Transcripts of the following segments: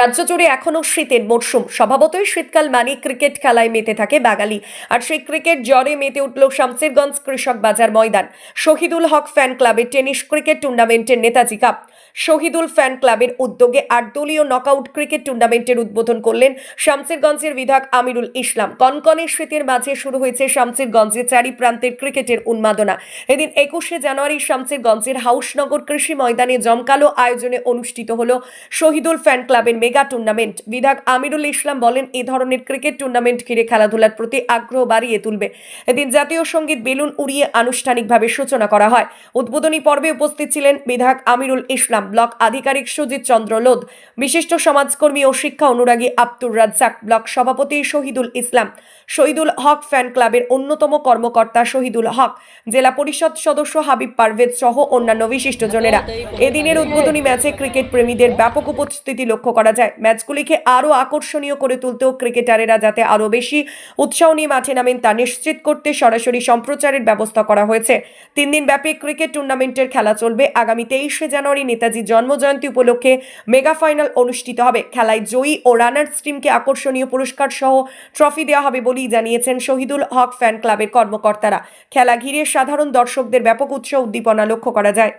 রাজ্য জুড়ে এখনও শীতের মরশুম। স্বভাবতই শীতকাল মানে ক্রিকেট খেলায় মেতে থাকে বাঙালি। আর সেই ক্রিকেট জ্বরে মেতে উঠল শামসিরগঞ্জ কৃষক বাজার ময়দান। শহীদুল হক ফ্যান ক্লাবের টেনিস ক্রিকেট টুর্নামেন্টের নেতাজি কাপ। শহীদুল ফ্যান ক্লাবের উদ্যোগে আট দলীয় নকআউট ক্রিকেট টুর্নামেন্টের উদ্বোধন করলেন শামসেরগঞ্জের বিধায়ক আমিরুল ইসলাম। কনকনে শীতের মাঝে শুরু হয়েছে শামসেরগঞ্জে চারি প্রান্তের ক্রিকেটের উন্মাদনা। এদিন একুশে জানুয়ারি শামসেরগঞ্জের হাউসনগর কৃষি ময়দানে জমকালো আয়োজনে অনুষ্ঠিত হল শহীদুল ফ্যান ক্লাবের মেগা টুর্নামেন্ট বিধায়ক আমিরুল ইসলাম বলেন, এ ধরনের ক্রিকেট টুর্নামেন্ট ঘিরে খেলাধুলার প্রতি আগ্রহ বাড়িয়ে তুলবে। এদিন জাতীয় সংগীত বেলুন উড়িয়ে আনুষ্ঠানিকভাবে সূচনা করা হয়। উদ্বোধনী পর্বে উপস্থিত ছিলেন বিধায়ক আমিরুল ইসলাম। ব্লক আধিকারিক সুজিত চন্দ্র লোধ, বিশিষ্ট সমাজকর্মী ও শিক্ষা অনুরাগী আব্দুর রাজ্জাক, ব্লক সভাপতি শহীদুল ইসলাম, শহীদুল হক ফ্যান ক্লাবের অন্যতম কর্মকর্তা শহীদুল হক, জেলা পরিষদ সদস্য হাবিব পারভেজ সহ অন্যান্য বিশিষ্টজনেরা এদিনের উদ্বোধনী ম্যাচে ক্রিকেট প্রেমীদের ব্যাপক উপস্থিতি লক্ষ্য করা যায়। ম্যাচগুলিকে আরও আকর্ষণীয় করে তুলতেও ক্রিকেটারেরা যাতে আরও বেশি উৎসাহ নিয়ে মাঠে নামেন তা নিশ্চিত করতে সরাসরি সম্প্রচারের ব্যবস্থা করা হয়েছে। তিন দিন ব্যাপী ক্রিকেট টুর্নামেন্টের খেলা চলবে আগামী তেইশে জানুয়ারি নেতাজি জন্মজয়ন্তী উপলক্ষে মেগা ফাইনাল অনুষ্ঠিত হবে। খেলায় জয়ী ও রানার্স টিমকে আকর্ষণীয় পুরস্কার সহ ট্রফি দেওয়া হবে বলেই জানিয়েছেন শহীদুল হক ফ্যান ক্লাবের কর্মকর্তারা। খেলা ঘিরে সাধারণ দর্শকদের ব্যাপক উৎসাহ উদ্দীপনা লক্ষ্য করা যায়।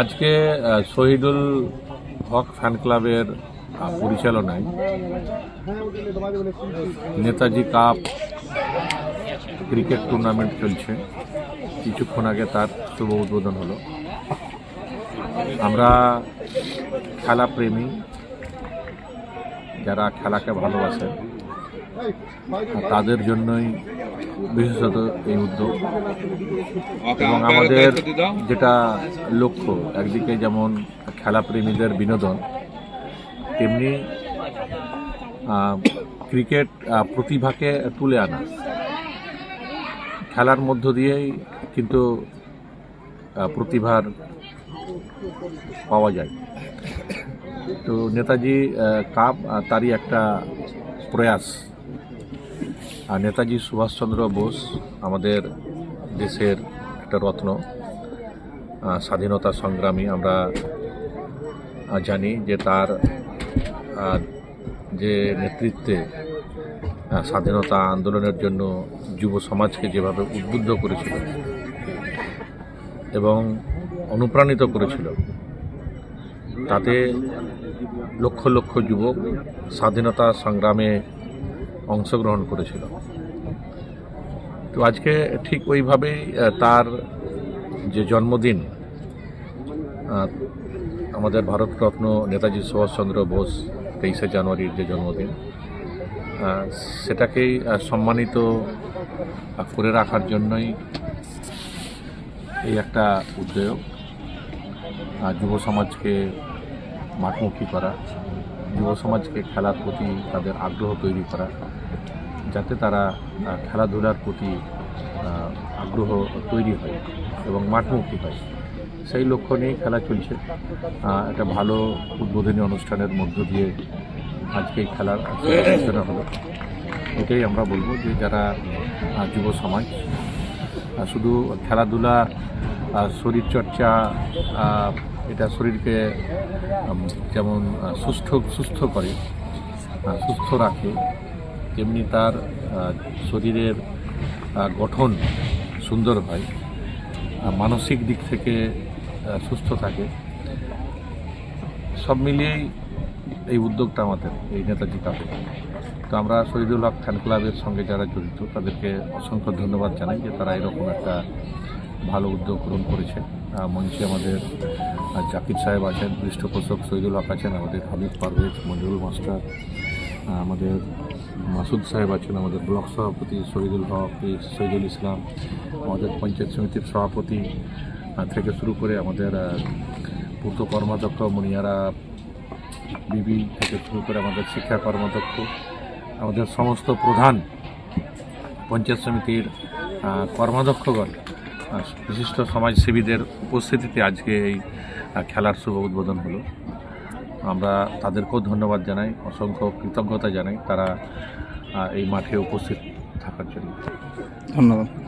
আজকে শহীদুল হক ফ্যান ক্লাবের পরিচালনায় নেতাজি কাপ ক্রিকেট টুর্নামেন্ট চলছে। কিছুক্ষণ আগে তার শুভ উদ্বোধন হলো। আমরা খেলা প্রেমী যারা খেলাকে ভালোবাসে তাদের জন্যই বিশেষত এই উদ্যোগ। এবং আমাদের যেটা লক্ষ্য একদিকে যেমন খেলাপ্রেমীদের বিনোদন তেমনি ক্রিকেট প্রতিভাকে তুলে আনা। খেলার মধ্য দিয়েই কিন্তু প্রতিভার পাওয়া যায়। তো নেতাজি কাপ তারই একটা প্রয়াস। আর নেতাজি সুভাষচন্দ্র বোস আমাদের দেশের একটা রত্ন। স্বাধীনতা সংগ্রামী। আমরা জানি যে তার যে নেতৃত্বে স্বাধীনতা আন্দোলনের জন্য যুব সমাজকে যেভাবে উদ্বুদ্ধ করেছিল এবং অনুপ্রাণিত করেছিল। তাতে লক্ষ লক্ষ যুবক স্বাধীনতা সংগ্রামে অংশগ্রহণ করেছিল। তো আজকে ঠিক ওইভাবেই তার যে জন্মদিন আমাদের ভারতরত্ন নেতাজি সুভাষচন্দ্র বোস তেইশে জানুয়ারির যে জন্মদিন সেটাকেই সম্মানিত করে রাখার জন্যই এই একটা উদ্যোগ। যুব সমাজকে মাঠমুখী করা, যুব সমাজকে খেলার প্রতি তাদের আগ্রহ তৈরি করা, যাতে তারা খেলাধুলার প্রতি আগ্রহ তৈরি হয় এবং মাঠমুখী হয়। সেই লক্ষ্য নিয়েই খেলা চলছে। একটা ভালো উদ্বোধনী অনুষ্ঠানের মধ্য দিয়ে আজকে এই খেলার আলোচনা হলো। এটাই আমরা বলব যে যারা যুব সমাজ শুধু খেলাধুলা শরীরচর্চা এটা শরীরকে যেমন সুস্থ সুস্থ করে সুস্থ রাখে, তেমনি তার শরীরের গঠন সুন্দর হয় মানসিক দিক থেকে সুস্থ থাকে। সব মিলিয়েই এই উদ্যোগটা আমাদের, এই নেতাজি কাপে তো আমরা শহীদুল হক ফ্যান ক্লাবের সঙ্গে যারা জড়িত, তাদেরকে অসংখ্য ধন্যবাদ জানাই যে তারা এরকম একটা ভালো উদ্যোগ গ্রহণ করেছে আহ, মঞ্চে আমাদের জাকির সাহেব আছেন পৃষ্ঠপোষক শহীদুল হক আছেন আমাদের হাবিব পারভেজ মঞ্জুরুল মাস্টার আমাদের মাসুদ সাহেব আছেন আমাদের ব্লক সভাপতি শহীদুল হক শহীদুল ইসলাম আমাদের পঞ্চায়েত সমিতির সভাপতি থেকে শুরু করে আমাদের পূর্ত কর্মাধ্যক্ষ মনিয়ারা বিবি থেকে শুরু করে আমাদের শিক্ষা কর্মাধ্যক্ষ আমাদের সমস্ত প্রধান পঞ্চায়েত সমিতির কর্মাধ্যক্ষগণ বিশিষ্ট সমাজসেবীদের উপস্থিতিতে আজকে এই খেলার শুভ উদ্বোধন হলো। আমরা তাদেরকেও ধন্যবাদ জানাই, অসংখ্য কৃতজ্ঞতা জানাই তারা এই মাঠে উপস্থিত থাকার জন্য। ধন্যবাদ।